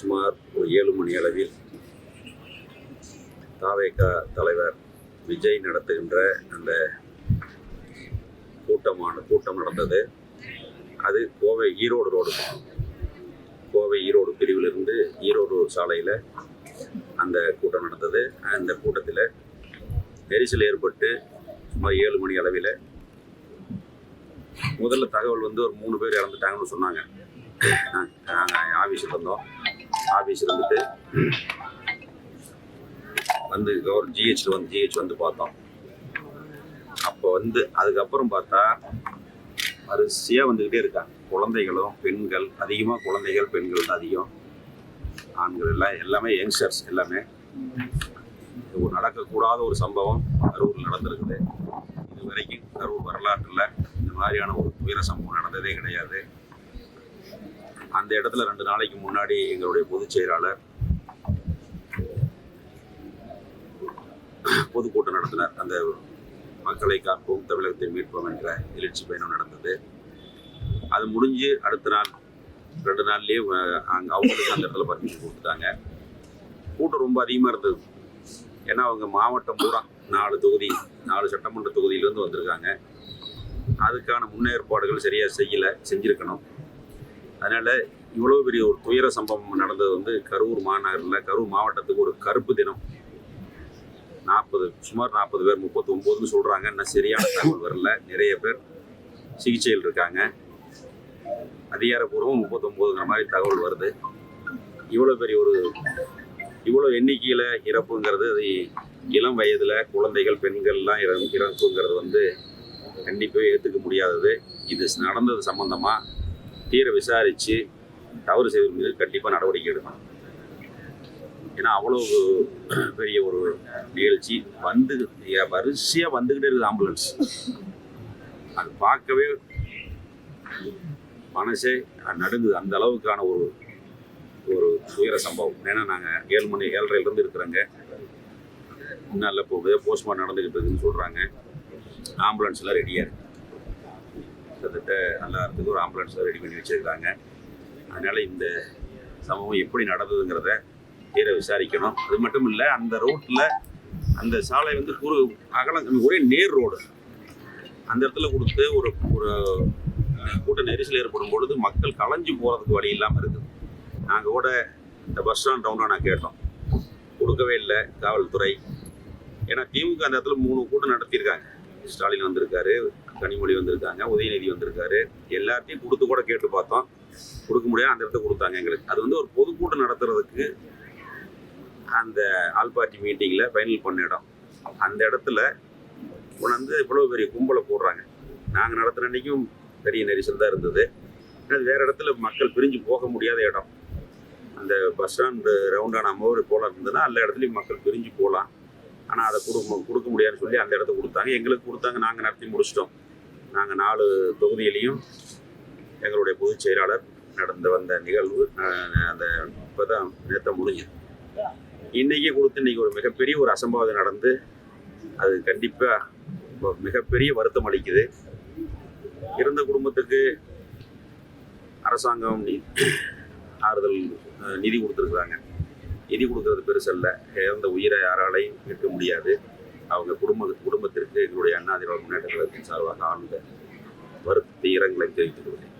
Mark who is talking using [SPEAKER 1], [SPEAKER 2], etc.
[SPEAKER 1] சுமார் ஒரு ஏழு மணி அளவில் தாவேகா தலைவர் விஜய் நடத்துகின்ற அந்த கூட்டமான கூட்டம் நடந்தது. அது கோவை ஈரோடு ரோடு. கோவை ஈரோடு பிரிவிலிருந்து ஈரோடு சாலையில் அந்த கூட்டம் நடந்தது. அந்த கூட்டத்தில் நெரிசல் ஏற்பட்டு சுமார் ஏழு மணி அளவில் முதல்ல தகவல் வந்து ஒரு மூணு பேர் இறந்துட்டாங்கன்னு சொன்னாங்க. நாங்கள் ஆஃபீஸில் இருந்தோம். ஆஃபீஸில் இருந்துட்டு வந்து கவர் ஜிஹெச்சில் வந்து ஜிஹெச் வந்து பார்த்தோம். அப்போ வந்து அதுக்கப்புறம் பார்த்தா வரிசையாக வந்துக்கிட்டே இருக்காங்க குழந்தைகளும் பெண்கள் அதிகமாக குழந்தைகள் பெண்கள் தான் அதிகம். ஆண்கள் எல்லாம் எல்லாமே யங்ஸ்டர்ஸ் எல்லாமே. இது ஒரு நடக்கக்கூடாத ஒரு சம்பவம். கரூரில் நடந்திருக்குது. இது வரைக்கும் கரூர் வரலாற்றில் இந்த மாதிரியான ஒரு துயர சம்பவம் நடந்ததே கிடையாது. அந்த இடத்துல ரெண்டு நாளைக்கு முன்னாடி எங்களுடைய பொதுச் செயலாளர் பொதுக்கூட்டம் நடத்தினார். அந்த மக்களை காப்போம் தமிழகத்தை மீட்போம் என்ற எழுச்சி பயணம் நடந்தது. அது முடிஞ்சு அடுத்த நாள் ரெண்டு நாள்லயே அங்கே அவங்களுக்கு அந்த இடத்துல பர்மிஷன் கொடுத்துட்டாங்க. கூட்டம் ரொம்ப அதிகமாக இருந்தது. ஏன்னா அவங்க மாவட்டம் பூரா நாலு தொகுதி நாலு சட்டமன்ற தொகுதியிலேருந்து வந்திருக்காங்க. அதுக்கான முன்னேற்பாடுகள் சரியாக செய்யலை செஞ்சுருக்கணும். அதனால் இவ்வளோ பெரிய ஒரு துயர சம்பவம் நடந்தது வந்து கரூர் மாநகரில் கரூர் மாவட்டத்துக்கு ஒரு கருப்பு தினம். நாற்பது சுமார் நாற்பது பேர் முப்பத்தொம்போதுன்னு சொல்கிறாங்க இன்னும் சரியான தகவல் வரல. நிறைய பேர் சிகிச்சையில் இருக்காங்க. அதிகாரப்பூர்வம் முப்பத்தொம்போதுங்கிற மாதிரி தகவல் வருது. இவ்வளோ பெரிய ஒரு இவ்வளோ எண்ணிக்கையில் இறப்புங்கிறது அது இளம் வயதில் குழந்தைகள் பெண்கள்லாம் இற இறப்புங்கிறது வந்து கண்டிப்பாக ஏற்றுக்க முடியாதது. இது நடந்தது சம்மந்தமாக தீர விசாரித்து தவறு செய்வது மீது கண்டிப்பாக நடவடிக்கை எடுக்கணும். ஏன்னா அவ்வளோ பெரிய ஒரு நிகழ்ச்சி வந்து வரிசையாக வந்துக்கிட்டே இருக்குது ஆம்புலன்ஸ். அது பார்க்கவே மனசே நடுங்குது. அந்த அளவுக்கான ஒரு ஒரு துயர சம்பவம். ஏன்னா நாங்கள் ஏழு மணி ஏழரைலேருந்து இருக்கிறோங்க. இன்னும் இல்லை இப்போ போஸ்ட்மார்ட்டம் நடந்துக்கிட்டு இருக்குதுன்னு சொல்கிறாங்க ஆம்புலன்ஸ்லாம் ரெடியாக இருக்குது கிட்டத்தட்ட எல்லாத்துக்கும் ஒரு ஆம்புலன்ஸை ரெடி பண்ணி வச்சுருக்காங்க. அதனால் இந்த சம்பவம் எப்படி நடந்ததுங்கிறத தீர விசாரிக்கணும். அது மட்டும் இல்லை அந்த ரோட்டில் அந்த சாலை வந்து குறு அகலம் ஒரே நேர் ரோடு. அந்த இடத்துல கொடுத்து ஒரு ஒரு கூட்ட நெரிசல் ஏற்படும் பொழுது மக்கள் களைஞ்சு போகிறதுக்கு வழி இல்லாமல் இருக்குது. நாங்கள் கூட இந்த பஸ் ஸ்டாண்ட் டவுனாக நான் கேட்டோம். கொடுக்கவே இல்லை காவல்துறை. ஏன்னா திமுக அந்த இடத்துல மூணு கூட்டம் நடத்தியிருக்காங்க. ஸ்டாலின் வந்திருக்காரு கனிமொழி வந்திருக்காங்க உதயநிதி வந்திருக்காரு. எல்லாத்தையும் கொடுத்து கூட கேட்டு பார்த்தோம். கொடுக்க முடியாது அந்த இடத்த கொடுத்தாங்க எங்களுக்கு. அது வந்து ஒரு பொதுக்கூட்டம் நடத்துறதுக்கு அந்த ஆல் பார்ட்டி மீட்டிங்கில் ஃபைனல் பண்ண இடம். அந்த இடத்துல கொண்டாந்து இவ்வளோ பெரிய கும்பலை போடுறாங்க. நாங்கள் நடத்துகிற அன்றைக்கும் பெரிய நெரிசல் தான் இருந்தது. அது வேறு இடத்துல மக்கள் பிரிஞ்சு போக முடியாத இடம். அந்த பஸ் ஸ்டாண்டு ரவுண்டான ஒரு போல இருந்ததுன்னா எல்லா இடத்துலையும் மக்கள் பிரிஞ்சு போகலாம். ஆனால் அதை கொடுக்க கொடுக்க முடியாதுன்னு சொல்லி அந்த இடத்த கொடுத்தாங்க. எங்களுக்கு கொடுத்தாங்க. நாங்கள் நடத்தி முடிச்சிட்டோம். நாங்கள் நாலு தொகுதியிலையும் எங்களுடைய பொதுச் செயலாளர் நடந்து வந்த நிகழ்வு அந்த இப்போ தான் நேற்று முடிஞ்சுது. இன்றைக்கே கொடுத்து இன்றைக்கி ஒரு மிகப்பெரிய ஒரு அசம்பாவிதம் நடந்து அது கண்டிப்பாக மிகப்பெரிய வருத்தம் அளிக்குது. இறந்த குடும்பத்துக்கு அரசாங்கம் நி- ஆறுதல் நிதி கொடுத்துருக்குறாங்க. நிதி கொடுக்கறது பெருசல்ல. இறந்த உயிரை யாராலையும் மீட்க முடியாது. அவங்க குடும்ப குடும்பத்திற்கு எங்களுடைய அண்ணா திராவிட முன்னேற்ற கழகத்தின் சார்பாக ஆழ்ந்த வருத்த இரங்கலை தெரிவித்துக் கொள்கிறேன்.